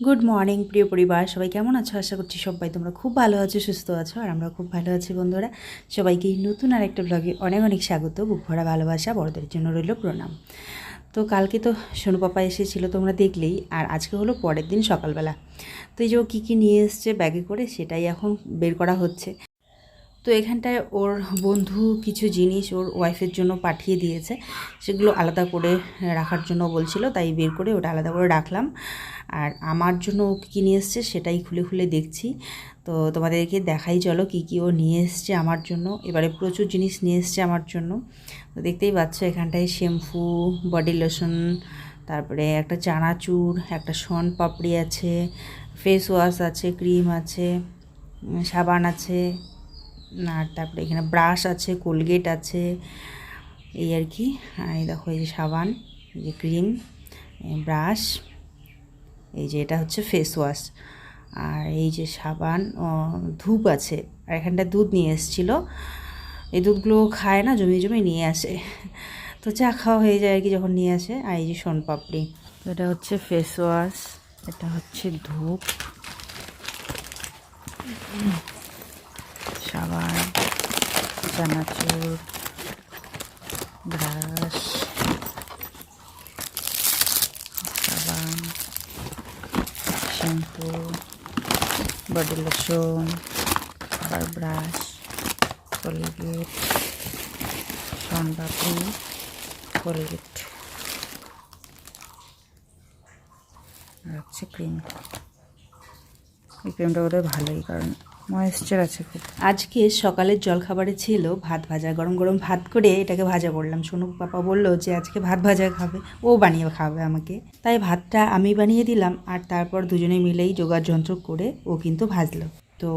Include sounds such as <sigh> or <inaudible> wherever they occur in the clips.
Good morning প্রিয় পরিবার। সবাই কেমন আছো? আশা করছি সবাই তোমরা খুব ভালো আছো, সুস্থ আছো, আর আমরা খুব ভালো আছি বন্ধুরা। সবাইকে নতুন আর একটা ব্লগে অনেক অনেক স্বাগত। বুক ভরা ভালোবাসা, বড়দের জন্য রইল প্রণাম। তো কালকে তো সোনু পাপা এসেছিল, তোমরা দেখলেই, আর আজকে হলো পরের দিন সকালবেলা। তো এই যে ও কী কী নিয়ে এসছে, ব্যাগে করে সেটাই এখন বের করা হচ্ছে। তো এখানটায় ওর বন্ধু কিছু জিনিস ওর ওয়াইফের জন্য পাঠিয়ে দিয়েছে। সেগুলো আলাদা করে রাখার জন্য বলছিল, তাই বের করে ওটা আলাদা করে রাখলাম। আর আমার জন্য ও কী নিয়ে এসছে সেটাই খুলে খুলে দেখছি। তো তোমাদেরকে দেখাই চলো কী কী ও নিয়ে এসছে আমার জন্য। এবারে প্রচুর জিনিস নিয়ে এসছে আমার জন্য। তো দেখতেই পাচ্ছ এখানটায় শ্যাম্পু বডি লোশন তারপরে একটা চানাচুর, একটা শন পাপড়ি আছে ফেস ওয়াশ আছে ক্রিম আছে সাবান আছে। আর তারপরে এখানে ব্রাশ আছে, কোলগেট আছে, এই আর কি। এই দেখো, এই যে সাবান, এই যে ক্রিম ব্রাশ, এই যে এটা হচ্ছে ফেস ওয়াশ আর এই যে সাবান ধূপ আছে। আর এখানটা দুধ নিয়ে এসেছিল। এই দুধগুলো খায় না জমি জমি নিয়ে আসে। তো চা খাওয়া হয়ে যায় আর কি যখন নিয়ে আসে। আর এই যে সোনপাপড়ি তো এটা হচ্ছে ফেস ওয়াশ এটা হচ্ছে ধূপ। সাবান, চানাচুর, ব্রাশ, সাবান, শ্যাম্পু, বডি লোশন, আবার ব্রাশ, কোলগেট সোনপাপড়ি কোলগেট। আর হচ্ছে ক্রিম এই ক্রিমটা বোধহয় ভালোই, কারণ ময়েশ্চার আছে খুব। আজকে সকালের জলখাবারে ছিল ভাত ভাজা, গরম গরম ভাত করে এটাকে ভাজা করলাম। সোনু পাপা বলল যে আজকে ভাত ভাজা খাবে, ও বানিয়ে খাবে আমাকে। তাই ভাতটা আমি বানিয়ে দিলাম আর তারপর দুজনে মিলেই যোগার যন্ত্র করে ও কিন্তু ভাজলো। তো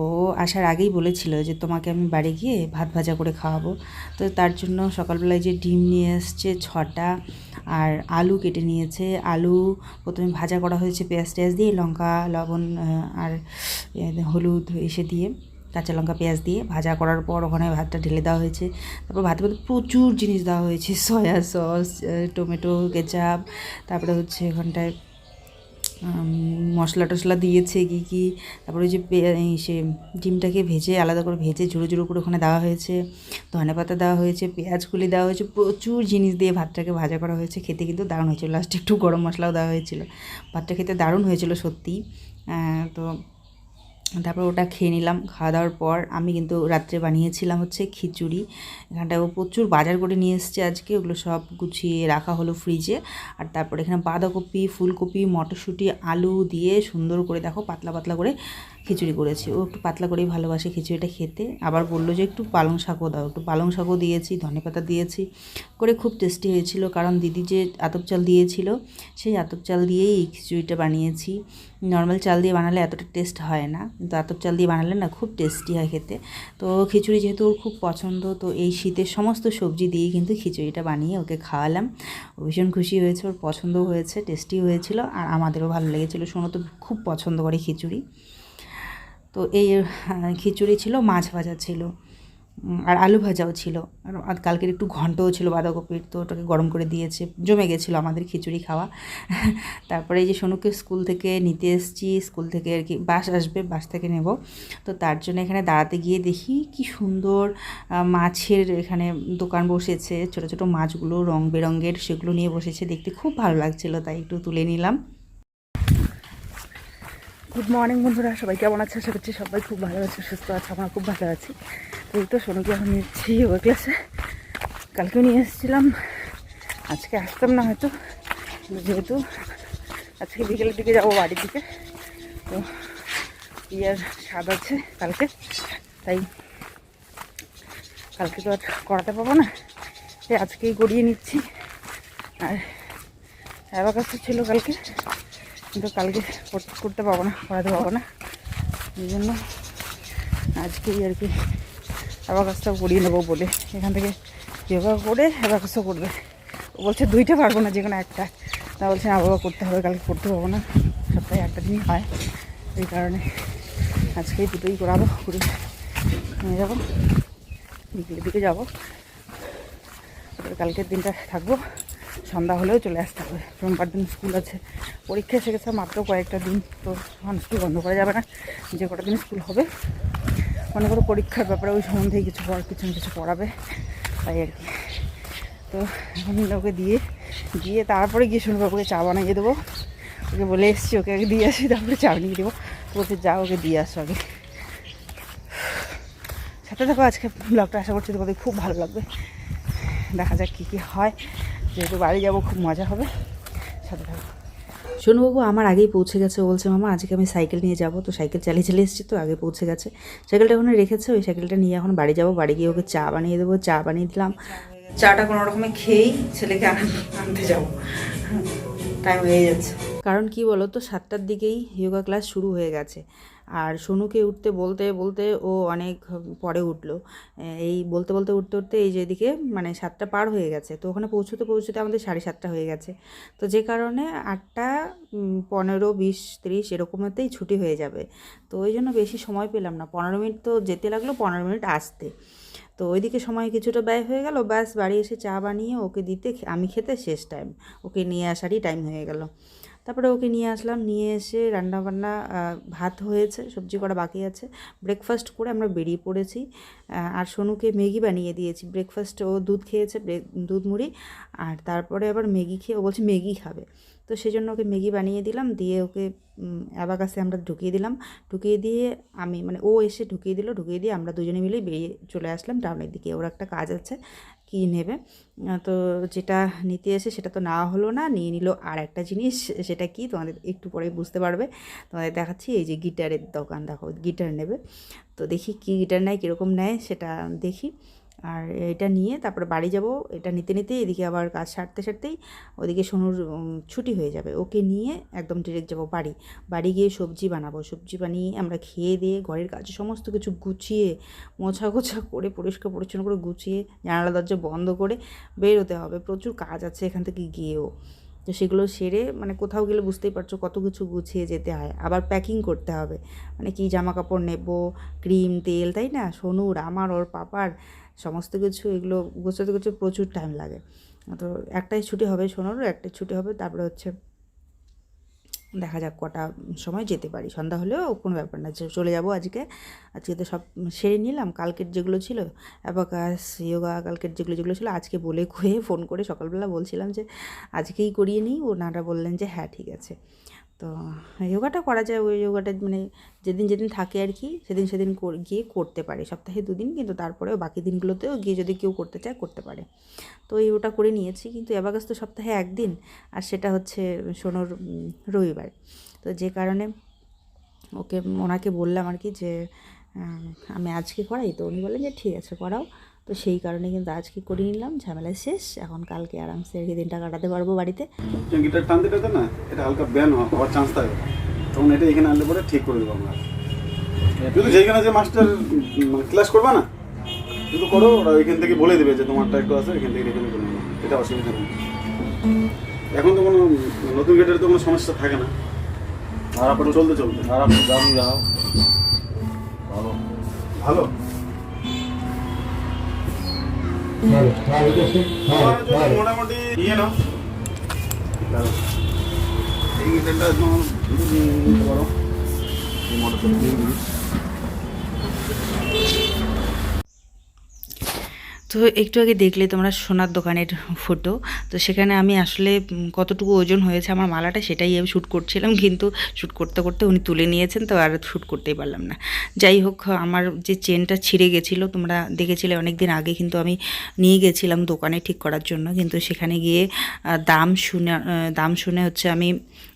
আসার আগেই বলেছিল যে তোমাকে আমি বাড়ি গিয়ে ভাত ভাজা করে খাওয়াবো। তো তার জন্য সকালবেলায় যে ডিম নিয়ে এসছে ছটা আর আলু কেটে নিয়েছে। আলু প্রথমে ভাজা করা হয়েছে পেঁয়াজ টেয়াজ দিয়ে লঙ্কা লবণ আর হলুদ এসে দিয়ে কাঁচা লঙ্কা পেঁয়াজ দিয়ে ভাজা করার পর ওখানে ভাতটা ঢেলে দেওয়া হয়েছে। তারপর ভাতের মধ্যে প্রচুর জিনিস দেওয়া হয়েছে <laughs> সয়া সস টমেটো কেচাপ তারপরে হচ্ছে এখানটায় উম, মশলা টশলা দিয়েছে কি কি, তারপরে যে সে ডিমটাকে ভেজে, আলাদা করে ভেজে ঝুড়ো ঝুড়ো করে ওখানে দেওয়া হয়েছে। ধনে পাতা দেওয়া হয়েছে, পেঁয়াজ কুলি দেওয়া হয়েছে, প্রচুর জিনিস দিয়ে ভাতটাকে ভাজা করা হয়েছে, খেতে কিন্তু দারুণ হয়েছিল। লাস্টে একটু গরম মশলাও দেওয়া হয়েছিল। ভাতটা খেতে দারুণ হয়েছিল সত্যি তো তারপর ওটা খেয়ে নিলাম, খাওয়া দাওয়ার পর আমি কিন্তু রাত্রে বানিয়েছিলাম হচ্ছে খিচুড়ি। এখানটায় প্রচুর বাজার করে নিয়ে এসছে আজকে, ওগুলো সব গুছিয়ে রাখা হলো ফ্রিজে আর তারপর এখানে বাঁধাকপি, ফুলকপি, মটরশুঁটি, আলু দিয়ে সুন্দর করে দেখো, পাতলা পাতলা করে খিচুড়ি করেছি। ও একটু পাতলা করেই ভালোবাসে খিচুড়িটা খেতে। আবার বলল যে একটু পালং শাকও দাও। একটু পালং শাকও দিয়েছি ধনেপাতা দিয়েছি। করে খুব টেস্টি হয়েছিল কারণ দিদি যে আতপ চাল দিয়েছিল, সেই আতপ চাল দিয়েই এই খিচুড়িটা বানিয়েছি। নর্মাল চাল দিয়ে বানালে এতটা টেস্ট হয় না। কিন্তু আতপ চাল দিয়ে বানালে না খুব টেস্টি হয় খেতে। তো খিচুড়ি যেহেতু ওর খুব পছন্দ, তো এই শীতের সমস্ত সবজি দিয়েই কিন্তু খিচুড়িটা বানিয়ে ওকে খাওয়ালাম। ভীষণ খুশি হয়েছে, ওর পছন্দও হয়েছে টেস্টি হয়েছিল, আর আমাদেরও ভালো লেগেছিলো। শোনো তো, খুব পছন্দ করে খিচুড়ি। তো এই খিচুড়ি ছিল, মাছ ভাজা ছিল আর আলু ভাজাও ছিল। আর কালকের একটু ঘন্টও ছিল বাঁধাকপির, তো ওটাকে গরম করে দিয়েছে। জমে গেছিল আমাদের খিচুড়ি খাওয়া। <laughs> তারপরে এই যে সোনুকে স্কুল থেকে নিতে এসেছি, স্কুল থেকে আর কি, বাস আসবে, বাস থেকে নেব। তো তার জন্য এখানে দাঁড়াতে গিয়ে দেখি কি সুন্দর মাছের এখানে দোকান বসেছে। ছোট ছোট মাছগুলো রং বেরঙের সেগুলো নিয়ে বসেছে। দেখতে খুব ভালো লাগছিল, তাই একটু তুলে নিলাম। গুড মর্নিং বন্ধুরা। সবাই কেমন আছে? আশা করছি সবাই খুব ভালো আছে, সুস্থ আছে, আমরা খুব ভালো আছি। তো এই তো সোনুকে এখন নিচ্ছি ওই ক্লাসে কালকেও নিয়ে এসেছিলাম। আজকে আসতাম না হয়তো, যেহেতু আজকে বিকেলের দিকে যাব বাড়ির দিকে। তো ইয়ার স্বাদ আছে কালকে, তাই কালকে তো আর করাতে পাবো না। তাই আজকেই গড়িয়ে নিচ্ছি। আর অ্যাবাকাসও ছিল কালকে। কিন্তু কালকে করতে- পারব না, করাতে পারব না। এই জন্য আজকেই আর কি অ্যাবাকাসটাও করিয়ে নেব বলে। এখান থেকে যোগা করে অ্যাবাকাসও করবে। ও বলছে দুইটা পারব না যে কোনো একটা। তা বলছে না করতে হবে, কালকে করতে পারব না। সপ্তাহে একটা দিনই হয়। এই কারণে আজকেই দুটোই করাবো, করে নিয়ে যাব। বিকেলের দিকে যাব। কালকের দিনটা থাকব। সন্ধ্যা হলেও চলে আসতে হবে। সোমবার দিন স্কুল আছে। পরীক্ষা এসে গেছে মাত্র কয়েকটা দিন, তো এখন স্কুল বন্ধ করা যাবে না। যে কটা দিন স্কুল হবে, মনে করো পরীক্ষার ব্যাপারে ওই সম্বন্ধেই কিছু কিছু না কিছু পড়াবে, তাই আর কি। তো ওকে দিয়ে দিয়ে তারপরে গিয়ে সোনুবাবুকে চা বানিয়ে দেবো। ওকে বলে এসছি, ওকে আগে দিয়ে আসি, তারপরে চা বানিয়ে দেবো। তো যা, ওকে দিয়ে আসো আগে। সাথে থাকো, আজকে ব্লগটা আশা করছি তোমাদের খুব ভালো লাগবে। দেখা যাক কী কী হয়। যেহেতু বাড়ি যাব, খুব মজা হবে। সাথে থাকো। সোনুবাবু আমার আগেই পৌঁছে গেছে। বলছে, মামা, আজকে আমি সাইকেল নিয়ে যাব। তো সাইকেল চালিয়ে চালিয়ে এসেছি তো, আগে পৌঁছে গেছে। সাইকেলটা ওখানে রেখেছে, ওই সাইকেলটা নিয়ে এখন বাড়ি যাব। বাড়ি গিয়ে ওকে চা বানিয়ে দেবো। চা বানিয়ে দিলাম। চাটা কোনো রকমে খেয়েই ছেলেকে আন- আনতে যাব। টাইম হয়ে যাচ্ছে। কারণ কি বলো তো সাতটার দিকেই যোগা ক্লাস শুরু হয়ে গেছে। আর সোনুকে উঠতে বলতে বলতে ও অনেক পরে উঠল। এই বলতে বলতে উঠতে উঠতে এই যেদিকে মানে সাতটা পার হয়ে গেছে। তো ওখানে পৌঁছতে পৌঁছতে আমাদের সাড়ে সাতটা হয়ে গেছে। তো যে কারণে আটটা পনেরো, বিশ, তিরিশ এরকমতেই ছুটি হয়ে যাবে। তো ওই জন্য বেশি সময় পেলাম না। পনেরো মিনিট তো যেতে লাগল, পনেরো মিনিট আসতে। তো ওইদিকে সময় কিছুটা ব্যয় হয়ে গেল, ব্যাস বাড়ি এসে চা বানিয়ে ওকে দিতে, আমি খেতে শেষ টাইম ওকে নিয়ে আসারই টাইম হয়ে গেল। তারপরে ওকে নিয়ে আসলাম, নিয়ে এসে রান্নাবান্না ভাত হয়েছে, সবজি করা বাকি আছে। ব্রেকফাস্ট করে আমরা বেরিয়ে পড়েছি। আর সোনুকে ম্যাগি বানিয়ে দিয়েছি। ব্রেকফাস্ট ও দুধ খেয়েছে দুধ মুড়ি। আর তারপরে আবার ম্যাগি খেয়ে, ও বলছে ম্যাগি খাবে। তো সেই জন্য ওকে ম্যাগি বানিয়ে দিলাম, দিয়ে ওকে অ্যাবাকাসে আমরা ঢুকিয়ে দিলাম। ঢুকিয়ে দিয়ে আমি মানে ও এসে ঢুকিয়ে দিল। ঢুকিয়ে দিয়ে আমরা দুজনে মিলেই বেরিয়ে চলে আসলাম। টাউনের দিকে ওর একটা কাজ আছে। কি নেবে? তো যেটা নিতে এসে সেটা তো নেওয়া হলো না, নিয়ে নিল আর একটা জিনিস, সেটা কি তোমাদের একটু পরে বুঝতে পারবে। তোমাদের দেখাচ্ছি, এই যে গিটারের দোকান, দেখো গিটার নেবে। তো দেখি কি গিটার নেয়, কীরকম নেয়, সেটা দেখি। আর এটা নিয়ে তারপরে বাড়ি যাব, এটা নিতে নিতে এদিকে আবার কাজ সারতে সারতেই ওদিকে সোনুর ছুটি হয়ে যাবে। ওকে নিয়ে একদম ডিরেক্ট যাব বাড়ি। বাড়ি গিয়ে সবজি বানাবো। সবজি বানিয়ে আমরা খেয়ে দিয়ে ঘরের কাজ সমস্ত কিছু গুছিয়ে, মোছা গোছা করে, পরিষ্কার পরিচ্ছন্ন করে গুছিয়ে, জানালা দরজা বন্ধ করে বেরোতে হবে। প্রচুর কাজ আছে এখান থেকে গিয়েও। তো সেগুলো সেরে মানে কোথাও গেলে বুঝতেই পারছ কত কিছু গুছিয়ে যেতে হয়। আবার প্যাকিং করতে হবে। মানে কি জামা কাপড় নেব, ক্রিম, তেল, তাই না? সোনুর, আমার, ওর, পাপার সমস্ত কিছু এগুলো গোছাতে গোছাতে প্রচুর টাইম লাগে। তো একটাই ছুটি হবে সোনুর, একটাই ছুটি হবে তারপরে হচ্ছে দেখা যাক কটা সময় যেতে পারি। সন্ধ্যা হলেও কোনো ব্যাপার না চলে যাব আজকে। আজকে তো সব সেরে নিলাম, কালকের যেগুলো ছিল অ্যাবাকাস, ইয়োগা, কালকের যেগুলো যেগুলো ছিল আজকে বলে কয়ে ফোন করে সকালবেলা বলছিলাম যে, আজকেই করিয়ে নিই। ওনারা বললেন যে হ্যাঁ ঠিক আছে। তো যোগাটা করা যায়, ওই যোগাটা মানে যেদিন যেদিন থাকে আর কি, সেদিন সেদিন গিয়ে করতে পারে। সপ্তাহে দুদিন কিন্তু তারপরেও বাকি দিনগুলোতেও গিয়ে যদি কেউ করতে চায়, করতে পারে। তো এই ওটা করে নিয়েছি, কিন্তু অ্যাবাগাস তো সপ্তাহে একদিন, আর সেটা হচ্ছে সোনোর রবিবার। তো যে কারণে ওকে, ওনাকে বললাম আর কি যে আমি আজকে করাই, তো উনি বললেন যে ঠিক আছে, করাও। তো সেই কারণে কিন্তু আজকে করে নিলাম ঝামেলা শেষ। এখন কালকে আরামসে রেখে দিনটা কাটাতে পারব বাড়িতে। গিটার টানতে টানতে না এটা হালকা ব্যান হওয়ার চান্স থাকে। তখন এটা এখানে আনলে পরে ঠিক করে দেবো আমরা। কিন্তু যেখানে যে মাস্টার ক্লাস করবে না শুধু করো ওরা ওইখান থেকে বলে দেবে যে তোমারটা একটু আছে এখান থেকে এখানে করে নেব এটা অসুবিধা নেই। এখন তো কোনো নতুন গেটের তো কোনো সমস্যা থাকে না। খারাপ চলতে চলতে। খারাপ দাম দাও ভালো। ভালো? মোটামুটি ইয়ে না এই গিটারটা একদম নিতে পারো এই মডেলটা দিয়ে দিই। তো একটু আগে দেখলে তোমরা সোনার দোকানের ফটো তো সেখানে আমি আসলে কতটুকু ওজন হয়েছে আমার মালাটা সেটাই আমি শ্যুট করছিলাম, কিন্তু শ্যুট করতে করতে উনি তুলে নিয়েছেন, তো আর শ্যুট করতেই পারলাম না। যাই হোক, আমার যে চেনটা ছিঁড়ে গেছিল, তোমরা দেখেছিলে অনেক দিন আগে, কিন্তু আমি নিয়ে গেছিলাম দোকানে ঠিক করার জন্য, কিন্তু সেখানে গিয়ে দাম শুনে দাম শুনে হচ্ছে আমি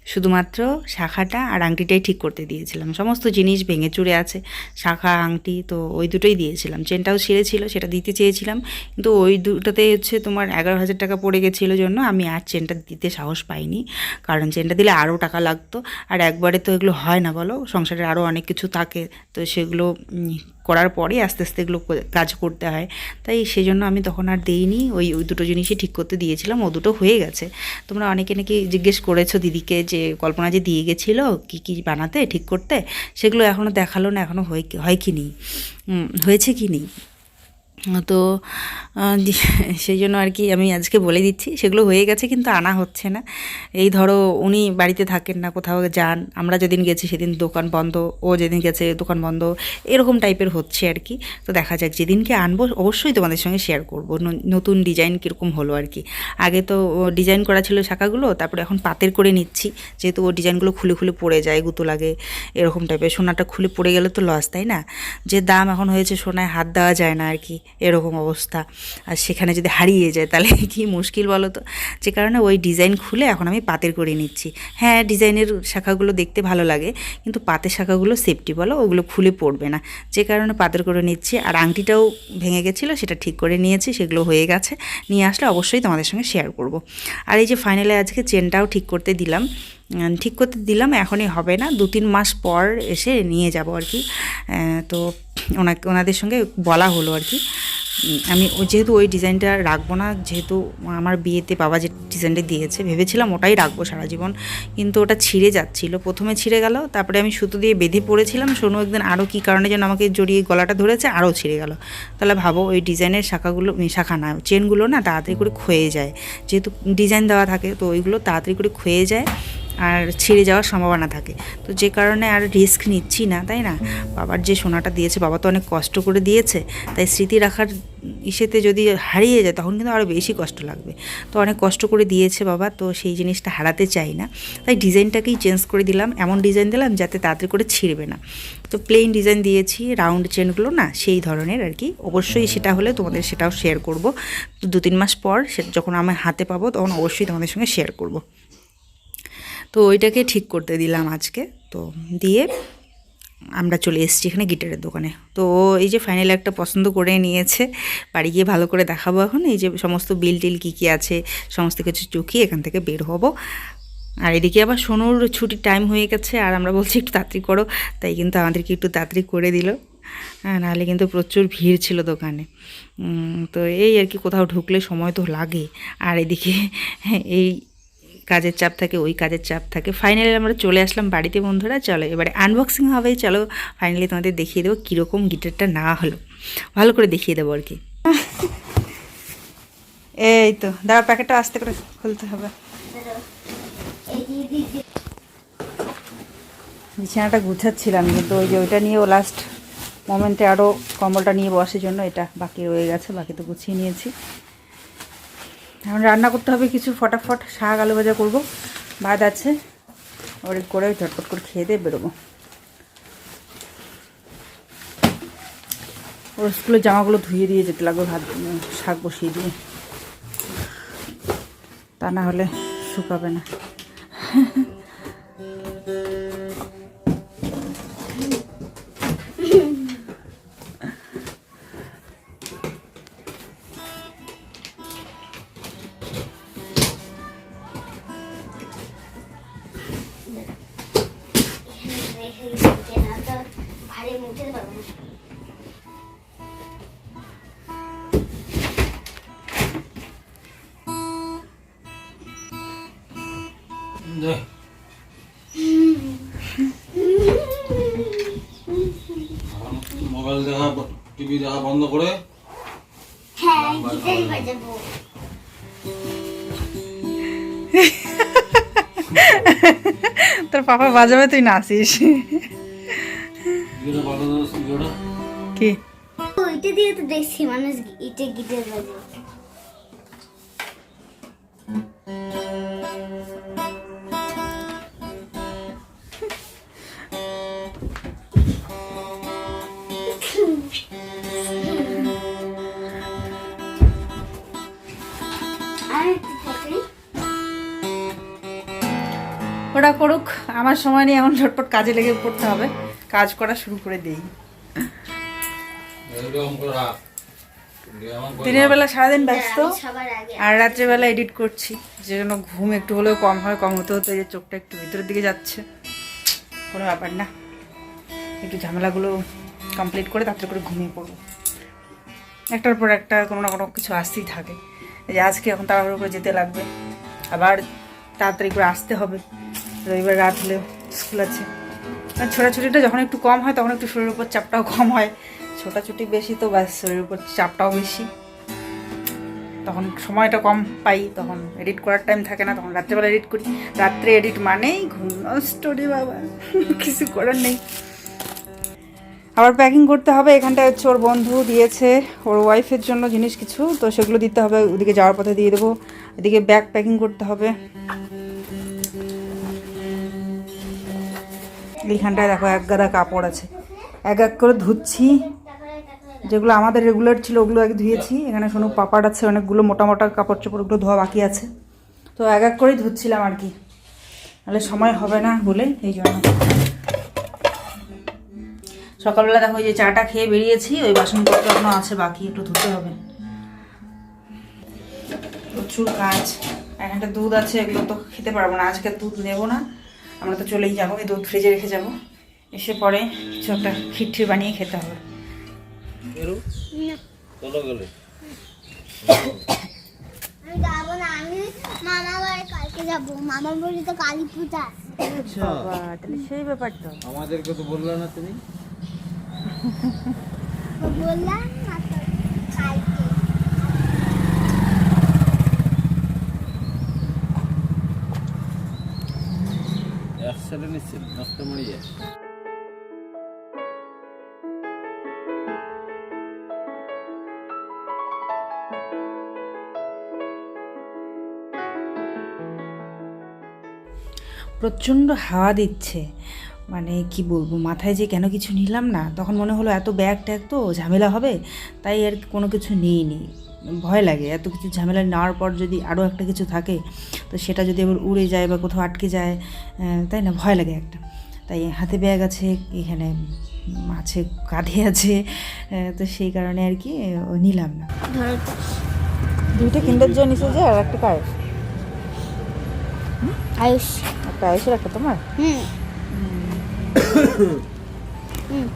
শুধুমাত্র শাখাটা আর আংটিটাই ঠিক করতে দিয়েছিলাম। সমস্ত জিনিস ভেঙে চুরে আছে, শাখা, আংটি তো ওই দুটোই দিয়েছিলাম। চেনটাও ছিল সেটা দিতে চেয়েছিলাম। কিন্তু ওই দুটোতে হচ্ছে তোমার এগারো হাজার টাকা পড়ে গেছিল জন্য আমি আর চেনটা দিতে সাহস পাইনি। কারণ চেনটা দিলে আরও টাকা লাগতো। আর একবারে তো এগুলো হয় না বলো সংসারে আরও অনেক কিছু থাকে, তো সেগুলো করার পরে আস্তে আস্তে এগুলো কাজ করতে হয়। তাই সেই জন্য আমি তখন আর দেইনি। ওই ওই দুটো জিনিসই ঠিক করতে দিয়েছিলাম। ও দুটো হয়ে গেছে। তোমরা অনেকে নাকি জিজ্ঞেস করেছ দিদিকে যে, কল্পনা যে দিয়ে গেছিল কী কী বানাতে ঠিক করতে? সেগুলো এখনও দেখাল না এখনও হয় হয় কি নেই। হয়েছে কি নেই? তো সেই জন্য আর কি আমি আজকে বলে দিচ্ছি, সেগুলো হয়ে গেছে কিন্তু আনা হচ্ছে না। এই ধরো উনি বাড়িতে থাকেন না, কোথাও যান, আমরা যেদিন গেছি সেদিন দোকান বন্ধ, ও যেদিন গেছে দোকান বন্ধ, এরকম টাইপের হচ্ছে আর কি। তো দেখা যাক, যেদিনকে আনব অবশ্যই তোমাদের সঙ্গে শেয়ার করব। নতুন ডিজাইন কীরকম হলো আর কি। আগে তো ডিজাইন করা ছিল শাখাগুলো, তারপরে এখন পাতের করে নিচ্ছি। যেহেতু ও ডিজাইনগুলো খুলে খুলে পড়ে যায়, গুঁতো লাগে, এরকম টাইপের সোনাটা খুলে পড়ে গেলে তো লস তাই না? যে দাম এখন হয়েছে সোনায়, হাত দেওয়া যায় না আর কি। এরকম অবস্থা। আর সেখানে যদি হারিয়ে যায়, তাহলে <laughs> কি মুশকিল বলো তো? যে কারণে ওই ডিজাইন খুলে এখন আমি পাতের করে নিচ্ছি। হ্যাঁ ডিজাইনের শাখাগুলো দেখতে ভালো লাগে, কিন্তু পাতের শাখাগুলো সেফটি বলো, ওগুলো খুলে পড়বে না। যে কারণে পাতের করে নিচ্ছি। আর আংটিটাও ভেঙে গেছিল, সেটা ঠিক করে নিয়েছি, সেগুলো হয়ে গেছে। নিয়ে আসলে অবশ্যই তোমাদের সঙ্গে শেয়ার করব। আর এই যে ফাইনালে আজকে চেনটাও ঠিক করতে দিলাম। ঠিক করতে দিলাম, এখনই হবে না। দু তিন মাস পর এসে নিয়ে যাব আর কি। তো ওনাকে, ওনাদের সঙ্গে বলা হলো আর কি। আমি যেহেতু ওই ডিজাইনটা রাখব না, যেহেতু আমার বিয়েতে বাবা যে ডিজাইনটা দিয়েছে, ভেবেছিলাম ওটাই রাখব সারা জীবন। কিন্তু ওটা ছিঁড়ে যাচ্ছিল। প্রথমে ছিঁড়ে গেল, তারপরে আমি সুতো দিয়ে বেঁধে পড়েছিলাম। সোনু একদিন আরও কী কারণে যেন আমাকে জড়িয়ে গলাটা ধরেছে আরও ছিঁড়ে গেল। তাহলে ভাবো, ওই ডিজাইনের শাখাগুলো শাখা না চেনগুলো না তাড়াতাড়ি করে ক্ষয়ে যায়। যেহেতু ডিজাইন দেওয়া থাকে, তো ওইগুলো তাড়াতাড়ি করে ক্ষয়ে যায়। আর ছিঁড়ে যাওয়ার সম্ভাবনা থাকে। তো যে কারণে আর রিস্ক নিচ্ছি না, তাই না? বাবার যে সোনাটা দিয়েছে, বাবা তো অনেক কষ্ট করে দিয়েছে, তাই স্মৃতি রাখার ইসেতে যদি হারিয়ে যায়, তখন কিন্তু আরও বেশি কষ্ট লাগবে। তো অনেক কষ্ট করে দিয়েছে বাবা, তো সেই জিনিসটা হারাতে চাই না। তাই ডিজাইনটাকেই চেঞ্জ করে দিলাম, এমন ডিজাইন দিলাম যাতে তাড়াতাড়ি করে ছিঁড়বে না। তো প্লেন ডিজাইন দিয়েছি রাউন্ড চেনগুলো না, সেই ধরনের আর কি। অবশ্যই সেটা হলে তোমাদের সেটাও শেয়ার করব। দু তিন মাস পর যখন আমার হাতে পাবো, তখন অবশ্যই তোমাদের সঙ্গে শেয়ার করব। তো ওইটাকে ঠিক করতে দিলাম আজকে। তো দিয়ে আমরা চলে এসেছি এখানে গিটারের দোকানে। তো এই যে ফাইনালি একটা পছন্দ করে নিয়েছে, বাড়ি গিয়ে ভালো করে দেখাবো এখন। এই যে সমস্ত বিল টিল কী কী আছে, সমস্ত কিছু চুকিয়ে এখান থেকে বের হব। আর এদিকে আবার সোনুর ছুটির টাইম হয়ে গেছে, আর আমরা বলছি একটু তাড়াতাড়ি করো। তাই কিন্তু আমাদেরকে একটু তাড়াতাড়ি করে দিল। হ্যাঁ নাহলে কিন্তু প্রচুর ভিড় ছিল দোকানে। তো এই আর কি কোথাও ঢুকলে সময় তো লাগে। আর এদিকে এই কাজের চাপ থাকে, ওই কাজের চাপ থাকে। ফাইনালি আমরা চলে আসলাম বাড়িতে বন্ধুরা, চলো এবারে আনবক্সিং হবে, চলো ফাইনালি তোমাদের দেখিয়ে দেবো কীরকম গিটারটা না হলো। ভালো করে দেখিয়ে দেবো আর কি। এই তো দাঁড়া প্যাকেটটা আস্তে করে খুলতে হবে। বিছানাটা গুছাচ্ছিলাম, কিন্তু ওই যে ওইটা নিয়ে ও লাস্ট মোমেন্টে আরও কম্বলটা নিয়ে বসার জন্য এটা বাকি রয়ে গেছে, বাকি তো গুছিয়ে নিয়েছি। এখন রান্না করতে হবে কিছু ফটাফট। শাক, আলু ভাজা করব। ভাত আছে। ওর করে ঝটপট করে খেয়ে দিয়ে বেরোবো। ওর স্কুলের জামাগুলো ধুয়ে দিয়ে যেতে লাগবে ভাত, শাক বসিয়ে দিয়ে। তা না হলে শুকাবে না। তোর পাপা বাজাবে তুই নাচিস। কি? ওইটা দিয়ে তো দেখছি মানুষ ইটে গিটে বাজাবে। ওরা করুক আমার সময় নিয়ে এখন ঝটপট কাজে লেগে পড়তে হবে। কাজ করা শুরু করে দিই। এমন দিনের বেলা সারাদিন ব্যস্ত আর রাত্রেবেলা এডিট করছি যে জন্য ঘুম একটু হলেও কম হয় কম হতে হতে এই যে চোখটা একটু ভিতরের দিকে যাচ্ছে। কোনো ব্যাপার না। একটু ঝামেলাগুলো কমপ্লিট করে তাড়াতাড়ি করে ঘুমিয়ে পড়ব। একটার পর একটা কোনো না কোনো কিছু আসতেই থাকে। যে আজকে এখন তাড়াহুড়ো করে যেতে লাগবে। আবার তাড়াতাড়ি করে আসতে হবে। রবিবার রাত হলেও স্কুল আছে। আর ছোটাছুটিটা যখন একটু কম হয়, তখন একটু শরীরের উপর চাপটাও কম হয়। ছোটাছুটি বেশি তো, ব্যাস শরীরের উপর চাপটাও বেশি। তখন সময়টা কম পাই, তখন এডিট করার টাইম থাকে না, তখন রাত্রেবেলা এডিট করি। রাত্রে এডিট মানেই ঘুম স্টোরি বাবা, <laughs> কিছু করার নেই। আবার প্যাকিং করতে হবে, এখানটায় হচ্ছে ওর বন্ধু দিয়েছে, ওর ওয়াইফের জন্য জিনিস কিছু, তো সেগুলো দিতে হবে, ওদিকে যাওয়ার পথে দিয়ে দেবো। এদিকে ব্যাগ প্যাকিং করতে হবে। এইখানটায় দেখো এক গাদা কাপড় আছে। এক এক করে ধুচ্ছি। যেগুলো আমাদের রেগুলার ছিল ওগুলো আগে ধুয়েছি। এখানে শোনো পাপার আছে, অনেকগুলো মোটা মোটা কাপড় চোপড় ওগুলো ধোয়া বাকি আছে। তো এক এক করেই ধুচ্ছিলাম আর কি। নাহলে সময় হবে না বলে এই জন্য। সকালবেলা দেখো যে চাটা খেয়ে বেরিয়েছি, ওই বাসনপত্র এখনও আছে, বাকি একটু ধুতে হবে। প্রচুর কাজ। এখানটা দুধ আছে, এগুলো তো খেতে পারব না, আজকে দুধ নেব না। আমরা তো চলেই যাব এই দুধ ফ্রিজে রেখে যাব। এসে পরে কিছু একটা খিটঠির বানিয়ে খেতে হবে। এরু চলো আমি যাব না আমি মামা বাড়ি কালকে যাব। মামা বলি তো কালী পূজা আছে। বাবা তাহলে সেই ব্যাপার তো আমাদেরকে তো বললে না তুমি। বললাম না তো কালকে একসাথে নিচ্ছেন, নষ্ট প্রচণ্ড হাওয়া দিচ্ছে। মানে কি বলব, মাথায় যে কেন কিছু নিলাম না, তখন মনে হলো এত ব্যাগ ট্যাগ তো ঝামেলা হবে, তাই আর কোনো কিছু নিইনি। ভয় লাগে এত কিছু ঝামেলা নেওয়ার পর যদি আরও একটা কিছু থাকে তো সেটা যদি আবার উড়ে যায় বা কোথাও আটকে যায় তাই না? ভয় লাগে একটা। তাই হাতে ব্যাগ আছে এখানে আছে কাঁধে আছে তো সেই কারণে আর কি নিলাম না। দুইটা কিন্ডার জয় নিচে যায় আর একটা কার আয়ুষ। একটা আয়ুষের একটা তোমার? হুম। হুম।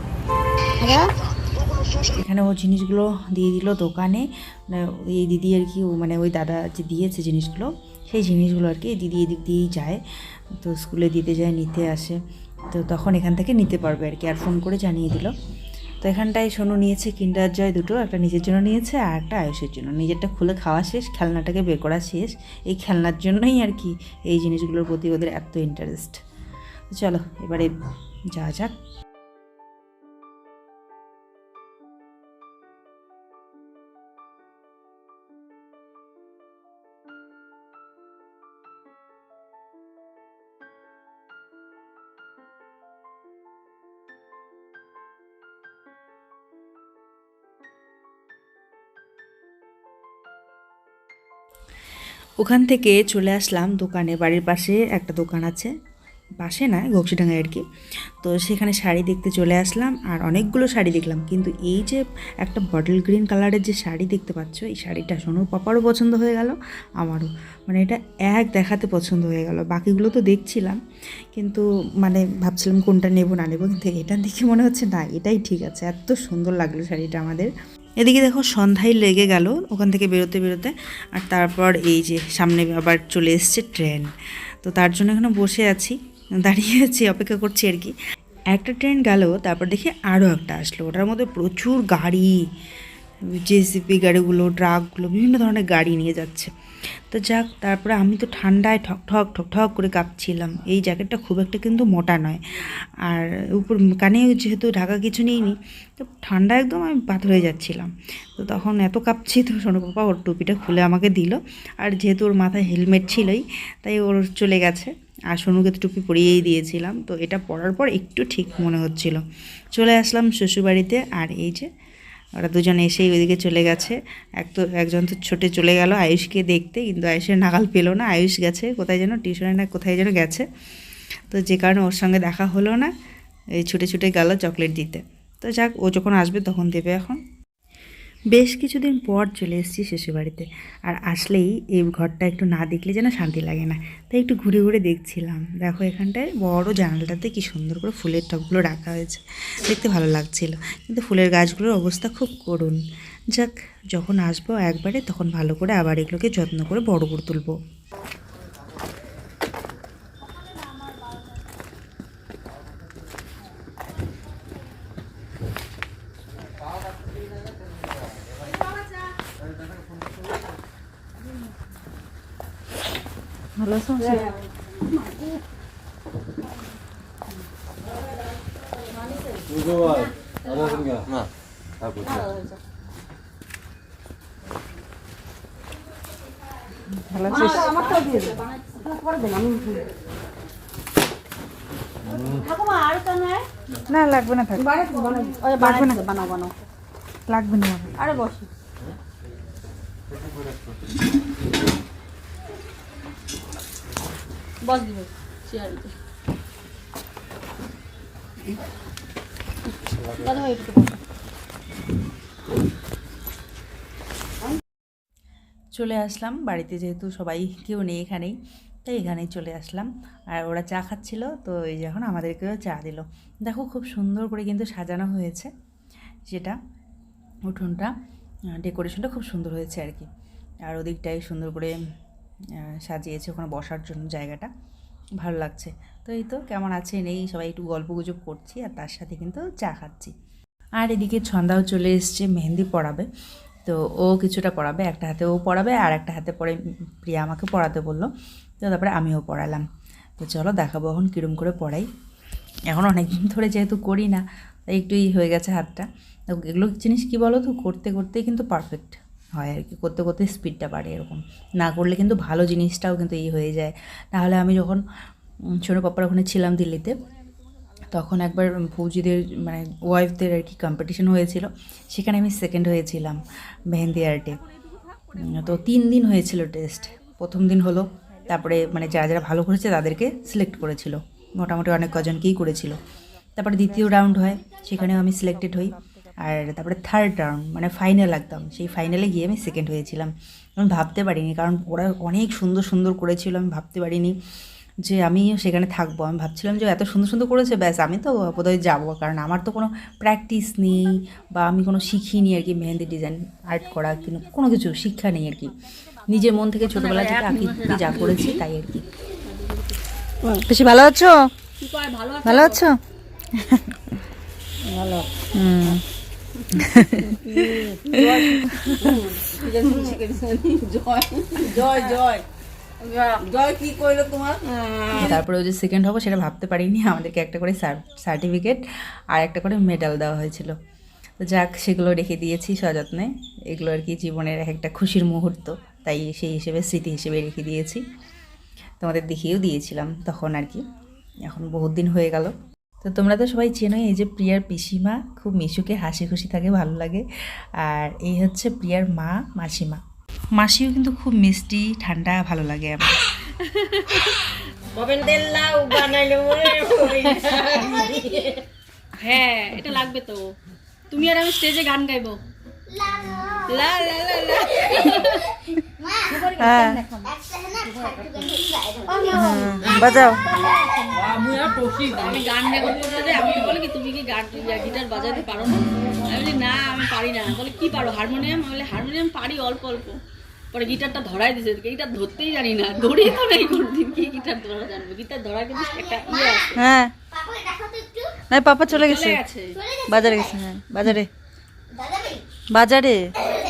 এখানে ও জিনিসগুলো দিয়ে দিল দোকানে। মানে এই দিদি আর কি মানে ওই দাদা যে দিয়েছে জিনিসগুলো, সেই জিনিসগুলো আর কি দিদি এদিক দিয়েই যায়। তো স্কুলে দিতে যায়, নিতে আসে। তো তখন এখান থেকে নিতে পারবে আর কি, আর ফোন করে জানিয়ে দিল। তো এখানটায় সোনু নিয়েছে কিন্ডার জয় দুটো, একটা নিজের জন্য নিয়েছে আর একটা আয়ুষের জন্য। নিজেরটা খুলে খাওয়া শেষ, খেলনাটাকে বের করা শেষ। এই খেলনার জন্যই আর কি এই জিনিসগুলোর প্রতি ওদের এত ইন্টারেস্ট চলো, এবারে যা যাক। ওখান থেকে চলে আসলাম দোকানে, বাড়ির পাশে একটা দোকান আছে। পাশে না ঘোকসিডাঙ্গায় আর কি। তো সেখানে শাড়ি দেখতে চলে আসলাম আর অনেকগুলো শাড়ি দেখলাম। কিন্তু এই যে একটা বটল গ্রিন কালারের যে শাড়ি দেখতে পাচ্ছ, এই শাড়িটা সোনুর পাপারও পছন্দ হয়ে গেল, আমারও। মানে এটা এক দেখাতে পছন্দ হয়ে গেল। বাকিগুলো তো দেখছিলাম, কিন্তু মানে ভাবছিলাম কোনটা নেব না নেব, কিন্তু এটা দেখে মনে হচ্ছে না, এটাই ঠিক আছে। এত সুন্দর লাগল শাড়িটা আমাদের। এদিকে দেখো সন্ধ্যায় লেগে গেল, ওখান থেকে বেরোতে বেরোতে। আর তারপর এই যে সামনে আবার চলে এসছে ট্রেন। তো তার জন্য এখানে বসে আছি, দাঁড়িয়ে আছি, অপেক্ষা করছি আর কি। একটা ট্রেন গেল, তারপর দেখি আরও একটা আসলো। ওটার মধ্যে প্রচুর গাড়ি জেসিপি গাড়িগুলো, ট্রাকগুলো, বিভিন্ন ধরনের গাড়ি নিয়ে যাচ্ছে। তো যাক, তারপরে আমি তো ঠান্ডায় ঠক ঠক ঠক ঠক করে কাঁপছিলাম। এই জ্যাকেটটা খুব একটা কিন্তু মোটা নয়। আর উপর কানে যেহেতু ঢাকা কিছু নেইনি, তো ঠান্ডা একদম আমি পাথর হয়ে যাচ্ছিলাম। তো তখন এত কাঁপছি তো সোনু পাপা ওর টুপিটা খুলে আমাকে দিল। আর যেহেতু ওর মাথায় হেলমেট ছিলই, তাই ওর চলে গেছে। আর সোনুকে তো টুপি পরিয়েই দিয়েছিলাম। তো এটা পরার পর একটু ঠিক মনে হচ্ছিল। চলে আসলাম শ্বশুরবাড়িতে। আর এই যে ওরা দুজন এসেই ওইদিকে চলে গেছে। এক তো, একজন তো ছোটে চলে গেল আয়ুষকে দেখতে, কিন্তু আয়ুষের নাগাল পেল না। আয়ুষ গেছে, কোথায় যেন, টিউশনে না কোথায় যেন গেছে। তো যে কারণে ওর সঙ্গে দেখা হলো না। এই ছুটে ছুটে গেল চকলেট দিতে। তো যাক, ও যখন আসবে তখন দেবে এখন। বেশ কিছুদিন পর চলে এসেছি শ্বশুরবাড়িতে আর আসলেই এই ঘরটা একটু না দেখলে যেন শান্তি লাগে না। তাই একটু ঘুরে ঘুরে দেখছিলাম। দেখো এখানটায় বড় জানালাটাতে কি সুন্দর করে ফুলের টবগুলো রাখা হয়েছে। দেখতে ভালো লাগছিল। কিন্তু ফুলের গাছগুলোর অবস্থা খুব করুণ। যাক, যখন আসব একবারে তখন ভালো করে আবার এগুলোকে যত্ন করে বড় করে তুলবো। ভালো আছো? পুজো ভাই ভালো আছেন গা? না। লাগবে না থাক। লাগবে না। বানাও। বানাও লাগবে না। আরে বসো। বস দিবে চলে আসলাম বাড়িতে, যেহেতু সবাই কেউ নেই এখানেই, তাই এখানেই চলে আসলাম। আর ওরা চা খাচ্ছিল, তো এই যখন আমাদেরকেও চা দিল। দেখো খুব সুন্দর করে কিন্তু সাজানো হয়েছে যেটা, উঠোনটা ডেকোরেশনটা খুব সুন্দর হয়েছে আর কি। আর ওদিকটাই সুন্দর করে সাজিয়েছে ওখানে বসার জন্য জায়গাটা। ভালো লাগছে। তো এই তো, কেমন আছে নেই সবাই একটু গল্প গুজব করছি আর তার সাথে কিন্তু চা খাচ্ছি। আর এদিকে ছন্দাও চলে এসছে, মেহেন্দি পড়াবে তো ও কিছুটা পড়াবে একটা হাতে ও পড়াবে আর একটা হাতে পরে প্রিয়া আমাকে পড়াতে বলল। তো তারপরে আমিও পড়ালাম তো চলো দেখাবো এখন কীরম করে পড়াই। এখন অনেক দিন ধরে যেহেতু করি না, তাই একটু ই হয়ে গেছে হাতটা। এগুলো জিনিস কী বলো তো করতে, করতেই কিন্তু পারফেক্ট হয় আর কি, করতে করতে স্পিডটা বাড়ে এরকম। না করলে কিন্তু ভালো জিনিসটাও কিন্তু ই হয়ে যায়। নাহলে আমি যখন সোনু পাপ্পার ওখানে ছিলাম দিল্লিতে, তখন একবার ফৌজিদের মানে ওয়াইফদের আর কি কম্পিটিশন হয়েছিল। সেখানে আমি সেকেন্ড হয়েছিলাম মেহেন্দি আর্টে তো তিন দিন হয়েছিল টেস্ট প্রথম দিন হলো, তারপরে মানে যারা যারা ভালো করেছে তাদেরকে সিলেক্ট করেছিল। মোটামুটি অনেক কজনকেই করেছিল। তারপরে দ্বিতীয় রাউন্ড হয়, সেখানেও আমি সিলেক্টেড হই। আর তারপরে থার্ড রাউন্ড মানে ফাইনাল একদম সেই ফাইনালে গিয়ে আমি সেকেন্ড হয়েছিলাম। আমি ভাবতে পারিনি কারণ ওরা অনেক সুন্দর সুন্দর করেছিল আমি ভাবতে পারিনি যে আমি সেখানে থাকব। আমি ভাবছিলাম যে এত সুন্দর সুন্দর করেছে ব্যাস আমি তো বোধহয় যাব কারণ আমার তো কোনো প্র্যাকটিস নেই বা আমি কোনো শিখিনি আর কি মেহেন্দি ডিজাইন আর্ট করা কিন্তু কোনো কিছু শিক্ষা নেই আর কি। নিজের মন থেকে ছোটোবেলা থেকে আঁকি যা করেছি তাই আর কি। বেশি ভালো আছো? কি কয় ভালো আছে? ভালো আছো? ভালো। হুম। জয় জয় জয় জয় কি কইলো তোমার তারপরে ওই যে সেকেন্ড হব সেটা ভাবতে পারিনি, আমাদেরকে একটা করে সার্টিফিকেট আর একটা করে মেডেল দেওয়া হয়েছিল। তো যাক, সেগুলো রেখে দিয়েছি সযত্নে। এগুলো আর কি জীবনের এক একটা খুশির মুহূর্ত, তাই সেই হিসেবে স্মৃতি হিসেবে রেখে দিয়েছি। তোমাদের দেখিয়েও দিয়েছিলাম তখন আর কি। এখন বহুত দিন হয়ে গেল। তো তোমরা তো সবাই চেনোই এই যে প্রিয়ার পিসিমা খুব মিশুকে হাসি খুশি থাকে ভালো লাগে। আর এই হচ্ছে প্রিয়ার মা মাসিমা। মাসিও কিন্তু খুব মিষ্টি ঠান্ডা ভালো লাগে আমার। হ্যাঁ এটা লাগবে তো। তুমি আর আমি স্টেজে গান গাইবো। লা লা লা লা। হ্যাঁ। একটা না ফাটু গান আমি গান রেকর্ড করতে যাই আমি বলে কি তুমি কি গান গিটার বাজাতে পারো না? আমি বলি না আমি পারি না। বলে কি পারো হারমোনিয়াম? আমি বলি হারমোনিয়াম পারি অল্প অল্প। পরে গিটারটা ধরাই দিছে গিটার ধরতেই জানি না। ধরেই তো নাই কোনদিন। কি গিটার ধরা জানব? গিটার ধরা কিন্তু একটা ইয়ে আছে। হ্যাঁ। না পাপা চলে গেছে। গেছে। বাজারে গেছে হ্যাঁ। বাজারে? বাজারে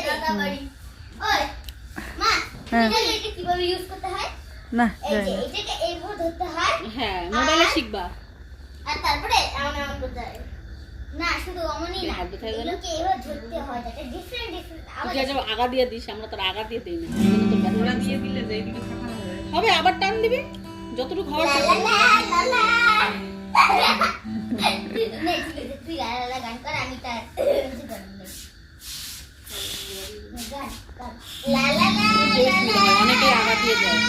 দাদা বাড়ি ওই মা হ্যাঁ। এটা এটা কীভাবে ইউজ করতে হয় না হয় হ্যাঁ শিখবা আর তারপরে করতে হয় শুধু অমনই এগুলোকে ধরতে হয় ডিফারেন্ট ডিফারেন্ট তুই আগা দিয়ে দিস আমরা তোর আগা দিয়ে দিই না ওরা দিয়ে দিলে হবে আবার টান দিবি যতটুকু হওয়ার লা লা লা তুই গান কর আমি তার অনেকেই আগা দিয়ে যায়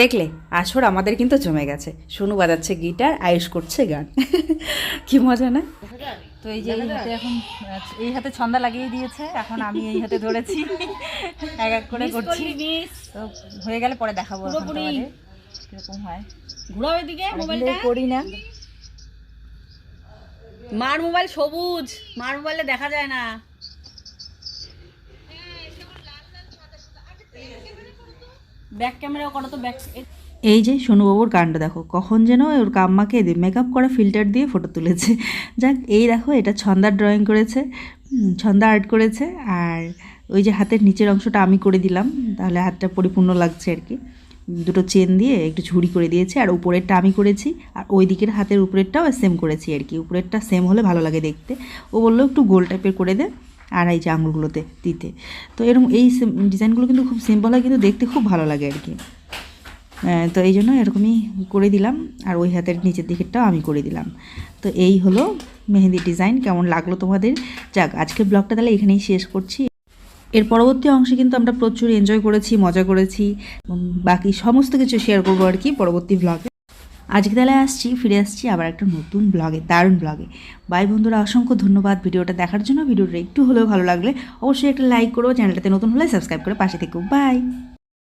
দেখলে আসর আমাদের কিন্তু জমে গেছে। সোনু বাজাচ্ছে গিটার আয়ুষ করছে গান। কি মজা না? তো এই যে এই হাতে এখন এই হাতে ছন্দা লাগিয়ে দিয়েছে এখন আমি এই হাতে ধরেছি। এক এক করে করছি। তো হয়ে গেলে পরে দেখাবো কীরকম হয়? ঘুরাও এদিকে মোবাইলটা করি না। মার মোবাইল সবুজ মার মোবাইলে দেখা যায় না। ব্যাক ক্যামেরা করো তো ব্যাক এই যে সোনুবাবুর কাণ্ড দেখো কখন যেন ওর কাম্মাকে মেকআপ করা ফিল্টার দিয়ে ফটো তুলেছে। যাক এই দেখো এটা ছন্দার ড্রয়িং করেছে ছন্দা আর্ট করেছে আর ওই যে হাতের নিচের অংশটা আমি করে দিলাম তাহলে হাতটা পরিপূর্ণ লাগছে আর কি। দুটো চেন দিয়ে একটু ঝুড়ি করে দিয়েছি, আর উপরেরটা আমি করেছি, আর ওই দিকের হাতের উপরেরটাও সেম করেছি আর কি। উপরেরটা সেম হলে ভালো লাগে দেখতে। ও বলল, একটু গোল টাইপের করে দে আর এই যে আঙুলগুলোতে দিতে। তো এরকম এই ডিজাইনগুলো কিন্তু খুব সিম্পল হয়, কিন্তু দেখতে খুব ভালো লাগে আর কি। তো এই জন্য এরকমই করে দিলাম, আর ওই হাতের নিচের দিকেরটাও আমি করে দিলাম। তো এই হলো মেহেন্দি ডিজাইন কেমন লাগল তোমাদের? যাক আজকে ব্লগটা তাহলে এখানেই শেষ করছি। এর পরবর্তী অংশে কিন্তু আমরা প্রচুর এনজয় করেছি, মজা করেছি। বাকি সমস্ত কিছু শেয়ার করব আর কি পরবর্তী ব্লগে আজকে তাহলে আসছি, ফিরে আসছি আবার একটা নতুন ব্লগে দারুণ ব্লগে বাই বন্ধুরা, অসংখ্য ধন্যবাদ ভিডিওটা দেখার জন্য। ভিডিওটা একটু হলেও ভালো লাগলে অবশ্যই একটা লাইক করো চ্যানেলটাতে নতুন হলে সাবস্ক্রাইব করে পাশে থেকো। বাই